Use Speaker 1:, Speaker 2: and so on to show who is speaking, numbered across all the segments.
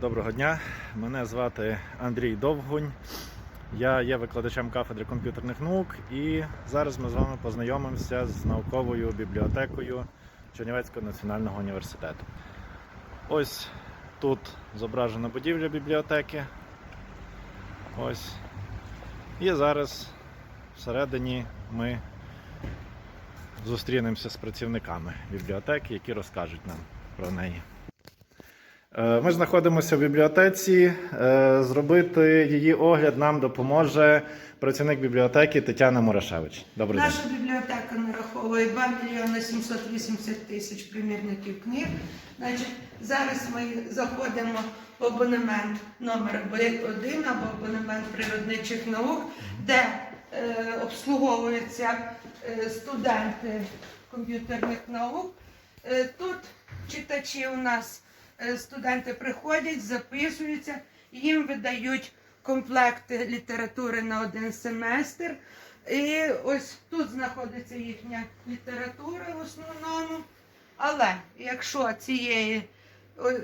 Speaker 1: Доброго дня. Мене звати Андрій Довгунь. Я є викладачем кафедри комп'ютерних наук і зараз ми з вами познайомимося з науковою бібліотекою Чернівецького національного університету. Ось тут зображена будівля бібліотеки. Ось. І зараз всередині ми зустрінемося з працівниками бібліотеки, які розкажуть нам про неї. Е, Ми знаходимося в бібліотеці. Е, Зробити її огляд нам допоможе працівник бібліотеки Тетяна Мурашевич. Добрий день.
Speaker 2: Наша бібліотека нараховує 2 мільйони 780 тисяч примірників книг. Значить, зараз ми заходимо в абонемент номер 1 або абонемент природничих наук, де е, обслуговуються е, студенти комп'ютерних наук. Е, тут читачі у нас студенти приходять, записуються, їм видають комплекти літератури на один семестр. І ось тут знаходиться їхня література в основному. Але якщо цієї е,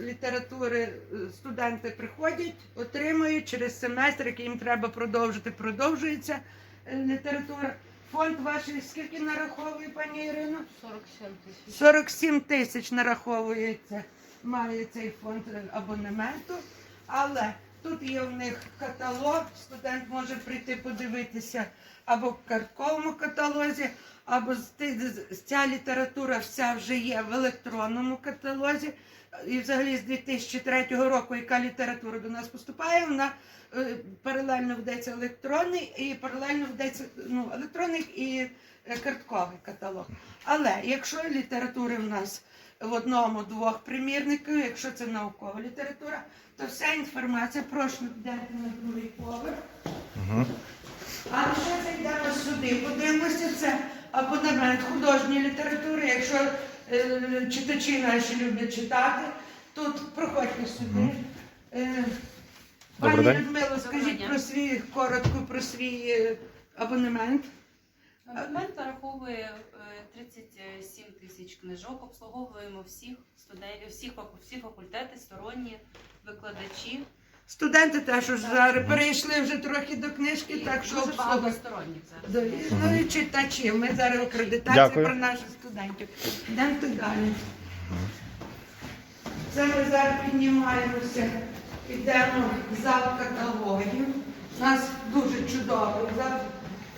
Speaker 2: літератури е, студенти приходять, отримують через семестр, який їм треба продовжити, продовжується е, література. Фонд ваш скільки нараховує, пані Ірино?
Speaker 3: 47 тисяч.
Speaker 2: 47 тисяч нараховується, має цей фонд абонементу, але тут є в них каталог, студент може прийти подивитися або в картковому каталозі, або ця література вся вже є в електронному каталозі. І взагалі з 2003 року, яка література до нас поступає, вона е, паралельно ведеться електронний і паралельно ведеться ну, електронний і е, картковий каталог. Але якщо літератури в нас в одному-двох примірниках, якщо це наукова література, то вся інформація, прошу йдете на другий поверх.
Speaker 1: Угу.
Speaker 2: А якщо зайдемо сюди, подивимося, це абонемент художньої літератури. Якщо е, читачі наші люблять читати, тут проходьте сюди. Е, Пані. Людмило, скажіть про свій коротко про свій е, абонемент.
Speaker 3: Абонемент нараховує е, 37 тисяч книжок. Обслуговуємо всіх студентів, всіх, всі факультети, сторонні викладачі.
Speaker 2: Студенти теж уже зараз перейшли вже трохи до книжки,
Speaker 3: І
Speaker 2: так що обслуговують.
Speaker 3: сторонніх зараз.
Speaker 2: Ну і читачів. Ми зараз акредитація про наших студентів. Йдемо далі. Це ми зараз піднімаємося, йдемо в зал каталогів. У нас дуже чудовий зал.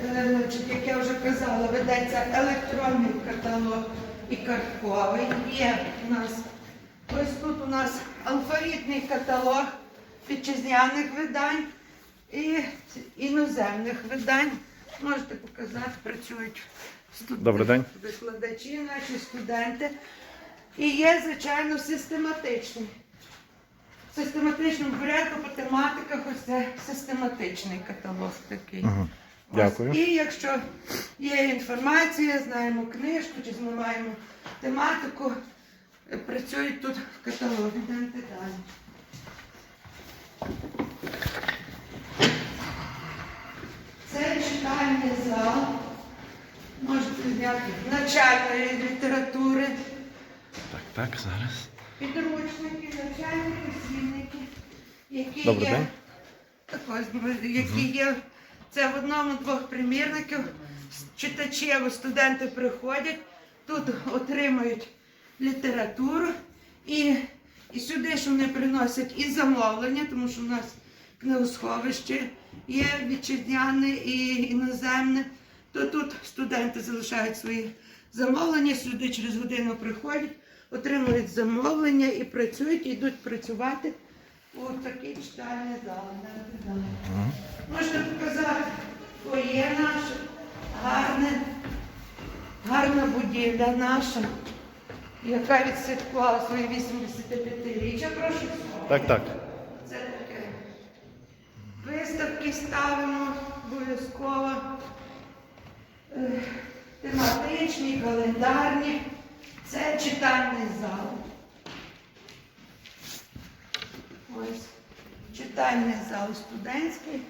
Speaker 2: Значить, як я вже казала, ведеться електронний каталог і картковий. Є у нас ось тут у нас алфавітний каталог вітчизняних видань і іноземних видань. Можете показати, працюють
Speaker 1: Добрий день.
Speaker 2: викладачі, наші студенти. І є, звичайно, систематичний. В систематичному порядку по тематиках ось це систематичний каталог такий.
Speaker 1: Угу. Дякую.
Speaker 2: І якщо є інформація, знаємо книжку, чи знаємо тематику, е, працюють тут в каталогі. Йдемте далі. Це читальний зал. Можете зняти навчальної літератури,
Speaker 1: Так, так, зараз.
Speaker 2: підручники, навчальні посібники, які
Speaker 1: Добрий
Speaker 2: є.
Speaker 1: день.
Speaker 2: Так ось, які є. Це в одному-двох примірників. Читачі або студенти приходять, тут отримують літературу і, і сюди ж вони приносять і замовлення, тому що в нас книгосховище є вітчизняне і іноземне. То тут студенти залишають свої замовлення, сюди через годину приходять, отримують замовлення і працюють, і йдуть працювати у такий читальний зал. Можна показати фоє наше, гарне, гарна будівля наша, яка відсвяткувала своє 85-річчя. Прошу.
Speaker 1: Так, так.
Speaker 2: Це таке. Виставки ставимо обов'язково. Е, Тематичні, календарні. Це читальний зал. Ось читальний зал студентський.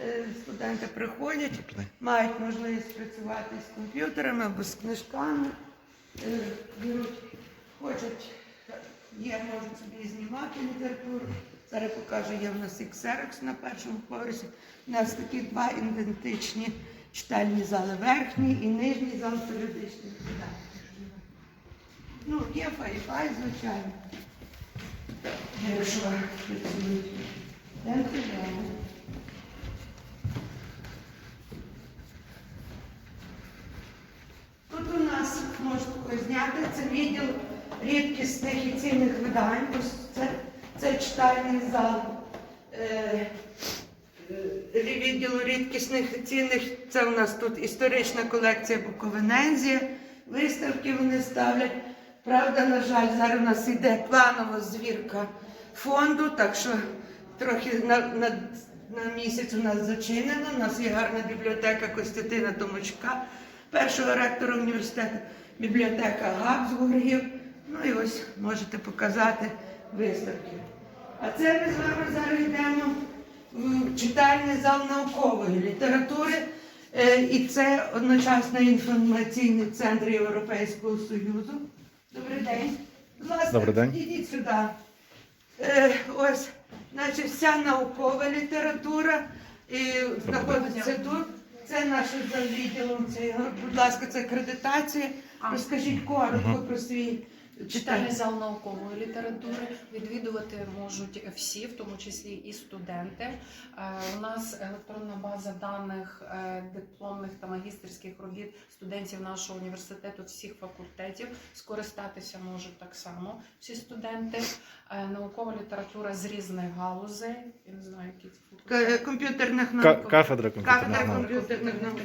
Speaker 2: Е, Студенти приходять, мають можливість працювати з комп'ютерами або з книжками. Е, Беруть, хочуть є, можуть собі знімати літературу. Зараз покажу, є в нас і ксерокс на першому поверсі. У нас такі два ідентичні читальні зали, верхній і нижній зал періодичний. Ну, є фай-фай, звичайно. Якщо працюють. Тут у нас можна зняти це відділ рідкісних і цінних видань. Це, це читальний зал е, е, відділу рідкісних і цінних. Це у нас тут історична колекція Буковинензія. Виставки вони ставлять. Правда, на жаль, зараз у нас йде планова звірка фонду, так що трохи на, на, на місяць у нас зачинено. У нас є гарна бібліотека Костянтина Томочка, першого ректора університету, бібліотека Габсбургів. Ну і ось можете показати виставки. А це ми з вами зараз йдемо в читальний зал наукової літератури. Е, І це одночасно інформаційний центр Європейського Союзу. Добрий день. Будь ласка,
Speaker 1: Добрий день.
Speaker 2: ідіть сюди. Е, ось, значить, вся наукова література і знаходиться тут. Це наше за відділом. Це, будь ласка, це акредитація. Розкажіть коротко про свій
Speaker 4: Читальний зал наукової літератури відвідувати можуть всі, в тому числі і студенти. Е, У нас електронна база даних е, дипломних та магістерських робіт студентів нашого університету всіх факультетів. Скористатися можуть так само всі студенти. Е, Наукова література з різних галузей. Я не знаю, які це факультети.
Speaker 2: комп'ютерних наук.
Speaker 1: Кафедра комп'ютерних
Speaker 2: Кафедра комп'ютерних наук.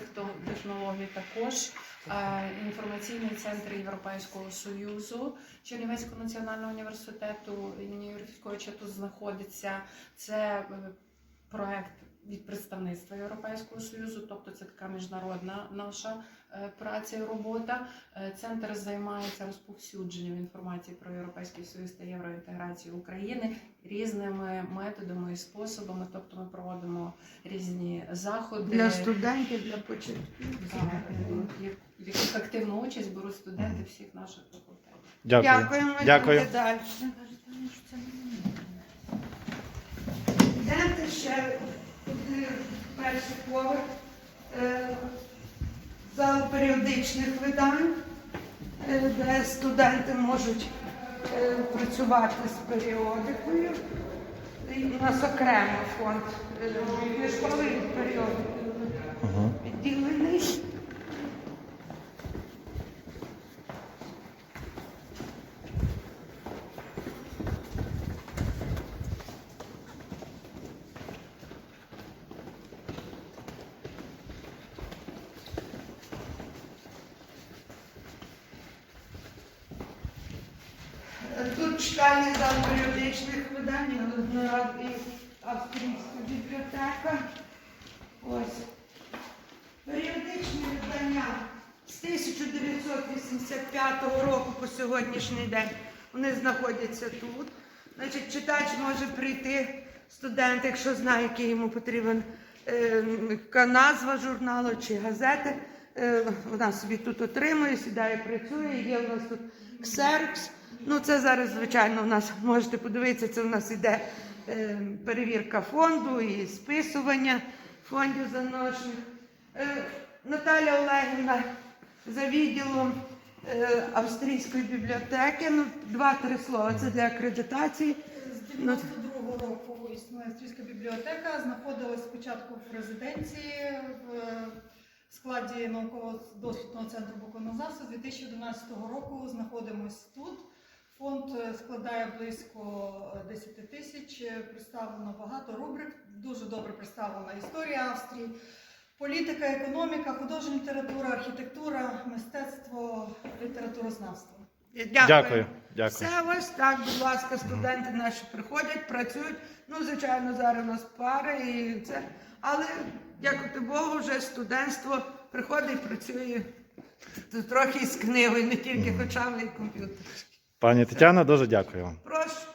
Speaker 4: Технологій також. Е, Інформаційний центр Європейського Союзу Чернівецького національного університету імені чату знаходиться. Це е, проект від представництва Європейського Союзу, тобто це така міжнародна наша е, праця і робота. Е, Центр займається розповсюдженням інформації про Європейський Союз та євроінтеграцію України різними методами і способами. Тобто ми проводимо різні заходи
Speaker 2: Для студентів, для початківців.
Speaker 4: так, е, в яких активну участь беруть студенти всіх наших факультетів.
Speaker 1: Дякую.
Speaker 2: Дякуємо.
Speaker 1: Дякую.
Speaker 2: далі. Йдемте ще один перший поверх. Е, Зал періодичних видань, е, де студенти можуть е, працювати з періодикою. У нас окремо фонд е, книжковий Тут читальний зал періодичних видань, і австрійська бібліотека. Ось. Періодичні видання з 1985 року по сьогоднішній день вони знаходяться тут. Значить, читач може прийти, студент, якщо знає, який йому потрібен е, назва журналу чи газети. Е, вона собі тут отримує, сідає, працює. Є у нас тут ксеркс. Ну, це зараз, звичайно, у нас можете подивитися, це у нас іде е, перевірка фонду і списування фондів заношених. Е, Наталя Олегівна за відділом е, австрійської бібліотеки. Ну, два-три слова. Це для акредитації.
Speaker 5: З 92-го року існує австрійська бібліотека, знаходилась спочатку в резиденції в е, складі науково-дослідного центру Буквознавства. З 2011 року знаходимось тут. Фонд е, складає близько 10 тисяч, е, представлено багато рубрик, дуже добре представлена історія Австрії, політика, економіка, художня література, архітектура, мистецтво, літературознавство.
Speaker 1: Дякую. Дякую.
Speaker 2: Все ось так, будь ласка, студенти наші приходять, працюють. Ну, звичайно, зараз у нас пари і це. Але, дякувати Богу, вже студентство приходить працює трохи з книгою, не тільки хоча і комп'ютер.
Speaker 1: Пані Тетяна, дуже дякую вам.
Speaker 2: Прошу.